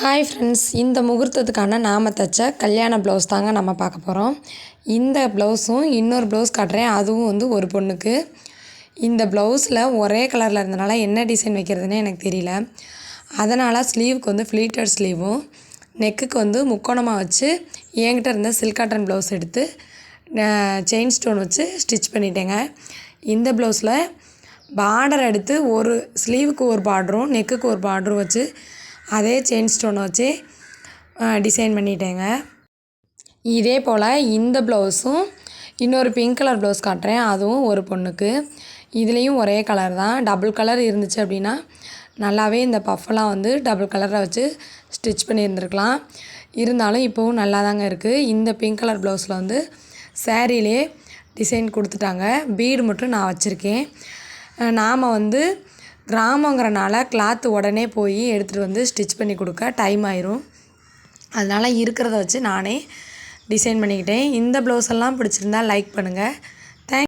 Hi friends இந்த முகூர்த்தத்துக்கான நாம தைச்ச கல்யாண ப்ளவுஸ் தாங்க நம்ம பார்க்க போகிறோம் இந்த ப்ளவுஸும் இன்னொரு ப்ளவுஸ் காட்டுறேன். அதுவும் வந்து ஒரு பொண்ணுக்கு. இந்த ப்ளவுஸில் ஒரே கலரில் இருந்தனால என்ன டிசைன் வைக்கிறதுனே எனக்கு தெரியல. அதனால் ஸ்லீவுக்கு வந்து ஃப்ளீட்டட் ஸ்லீவும் நெக்குக்கு வந்து முக்கோணமாக வச்சு என்கிட்ட இருந்த சில்க் காட்டன் ப்ளவுஸ் எடுத்து செயின் ஸ்டோன் வச்சு ஸ்டிச் பண்ணிட்டேங்க. இந்த ப்ளவுஸில் பார்டர் எடுத்து ஒரு ஸ்லீவுக்கு ஒரு பார்டரும் நெக்குக்கு ஒரு பார்டரும் வச்சு அதே செயின் ஸ்டோனை வச்சு டிசைன் பண்ணிட்டேங்க. இதே போல் இந்த ப்ளவுஸும் இன்னொரு பிங்க் கலர் ப்ளவுஸ் காட்டுறேன். அதுவும் ஒரு பொண்ணுக்கு. இதுலேயும் ஒரே கலர் தான். டபுள் கலர் இருந்துச்சு அப்படின்னா நல்லாவே இந்த பஃபெல்லாம் வந்து டபுள் கலரில் வச்சு ஸ்டிச் பண்ணியிருந்துருக்கலாம். இருந்தாலும் இப்போவும் நல்லா தாங்க இருக்குது இந்த பிங்க் கலர் ப்ளவுஸில் வந்து சேரீலே டிசைன் கொடுத்துட்டாங்க. பீடு மட்டும் நான் வச்சுருக்கேன். நாம் வந்து கிராமங்கிறனால கிளாத்து உடனே போய் எடுத்துகிட்டு வந்து ஸ்டிச் பண்ணி கொடுக்க டைம் ஆயிரும். அதனால் இருக்கிறத வச்சு நானே டிசைன் பண்ணிக்கிட்டேன். இந்த ப்ளவுஸ் எல்லாம் பிடிச்சிருந்தா லைக் பண்ணுங்கள்